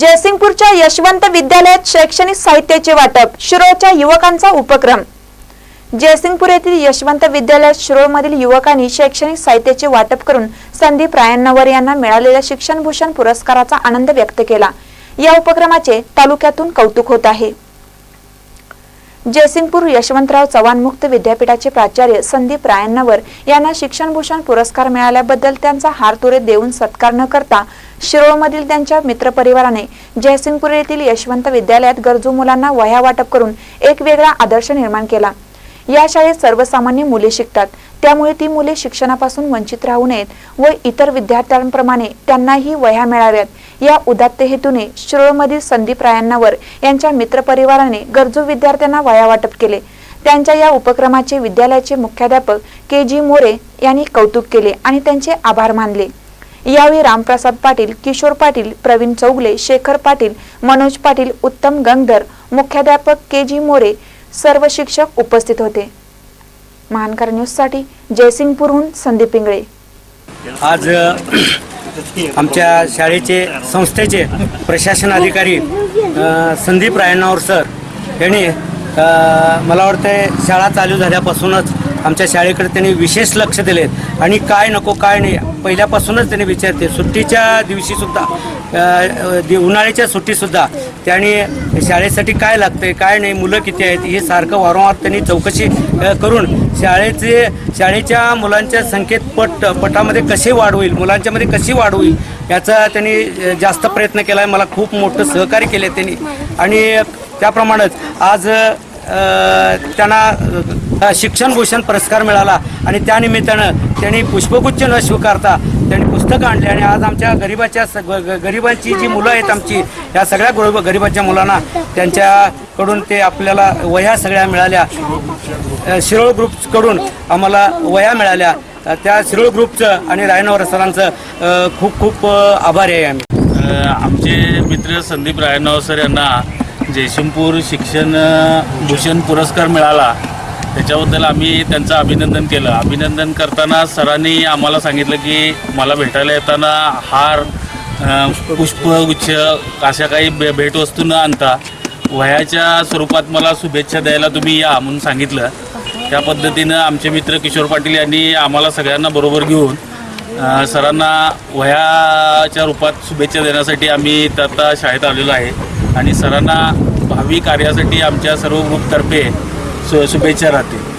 जयसिंगपूरच्या यशवंत विद्यालयात शैक्षणिक साहित्याचे वाटप शिरोळच्या युवकांचा उपक्रम. जयसिंगपूर येथील यशवंत विद्यालयात शिरोळमधील युवकांनी शैक्षणिक साहित्याचे वाटप करून संदीप रायण्णवर यांना मिळालेल्या शिक्षणभूषण पुरस्काराचा आनंद व्यक्त केला. या उपक्रमाचे तालुक्यातून कौतुक होत आहे. जयसिंगपूर यशवंतराव चव्हाण मुक्त विद्यापीठाचे प्राचार्य संदीप रायण्णावर यांना शिक्षणभूषण पुरस्कार मिळाल्याबद्दल त्यांचा हार तुरे देऊन सत्कार न करता शिरोळमधील त्यांच्या मित्रपरिवाराने जयसिंगपूर येथील यशवंत विद्यालयात गरजू मुलांना वह्या वाटप करून एक वेगळा आदर्श निर्माण केला. या शाळेत सर्वसामान्य मुले शिकतात. त्यामुळे ती मुले शिक्षणापासून वंचित राहू नयेत व इतर विद्यार्थ्यांप्रमाणे त्यांनाही वह्या मिळाव्यात. या उदात्त हेतूने शिरोळमधील संदीप रायांनावर यांच्या मित्रपरिवाराने गरजू विद्यार्थ्यांना वाया वाटप केले. त्यांच्या या उपक्रमाचे विद्यालयाचे मुख्याध्यापक के जी मोरे यांनी कौतुक केले आणि त्यांचे आभार मानले. यावेळी रामप्रसाद पाटील किशोर पाटील प्रवीण चौगले शेखर पाटील मनोज पाटील उत्तम गंगधर मुख्याध्यापक के जी मोरे सर्व शिक्षक उपस्थित होते. महानकर न्यूजसाठी जयसिंगपूरहून संदीप पिंगळे आज आमच्या शाळेचे संस्थेचे प्रशासन अधिकारी संदीप रायनावर सर यांनी मला वाटतंय शाळा चालू झाल्यापासूनच आमच्या शाळेकडे त्यांनी विशेष लक्ष दिले. आणि काय नको काय नाही पहिल्यापासूनच त्यांनी विचारते. सुट्टीच्या दिवशीसुद्धा दि- उन्हाळ्याच्या सुट्टीसुद्धा त्यांनी शाळेसाठी काय लागतंय काय नाही मुलं किती आहेत हे सारखं वारंवार त्यांनी चौकशी करून शाळेचे शाळेच्या मुलांच्या संख्येत पट पटामध्ये कसे वाढ होईल मुलांच्यामध्ये कशी वाढ होईल याचा त्यांनी जास्त प्रयत्न केला आहे मला खूप मोठं सहकार्य केलं आहे त्यांनी. आणि त्याप्रमाणेच आज त्यांना शिक्षण भूषण पुरस्कार मिळाला. आणि त्यानिमित्तानं त्यांनी पुष्पगुच्छ न स्वीकारता त्यांनी पुस्तकं आणली आणि आज आमच्या गरिबाच्या स- गरिबांची जी मुलं आहेत आमची या सगळ्या गरीब गरिबाच्या मुलांना त्यांच्याकडून ते आपल्याला वह्या सगळ्या मिळाल्या. शिरोळ ग्रुपकडून आम्हाला वह्या मिळाल्या. त्या शिरोळ ग्रुपचं आणि रायनवर सरांचं खूप खूप आभारी आहे आम्ही. आमचे मित्र संदीप रायनाव सर यांना जयसिंगपूर शिक्षण भूषण पुरस्कार मिळाला. त्याच्याबद्दल आम्ही त्यांचं अभिनंदन केलं. अभिनंदन करताना सरांनी आम्हाला सांगितलं की मला भेटायला येताना हार पुष्पगुच्छ अशा काही भे भेटवस्तू न आणता वह्याच्या स्वरूपात मला शुभेच्छा द्यायला तुम्ही या म्हणून सांगितलं. त्या पद्धतीनं आमचे मित्र किशोर पाटील यांनी आम्हाला सगळ्यांना बरोबर घेऊन सरांना वह्याच्या रूपात शुभेच्छा देण्यासाठी आम्ही इथं आता शाळेत आलेलो आहे. आणि सरांना भावी कार्यासाठी आमच्या सर्व ग्रुपतर्फे शु शुभेच्छा राहतील.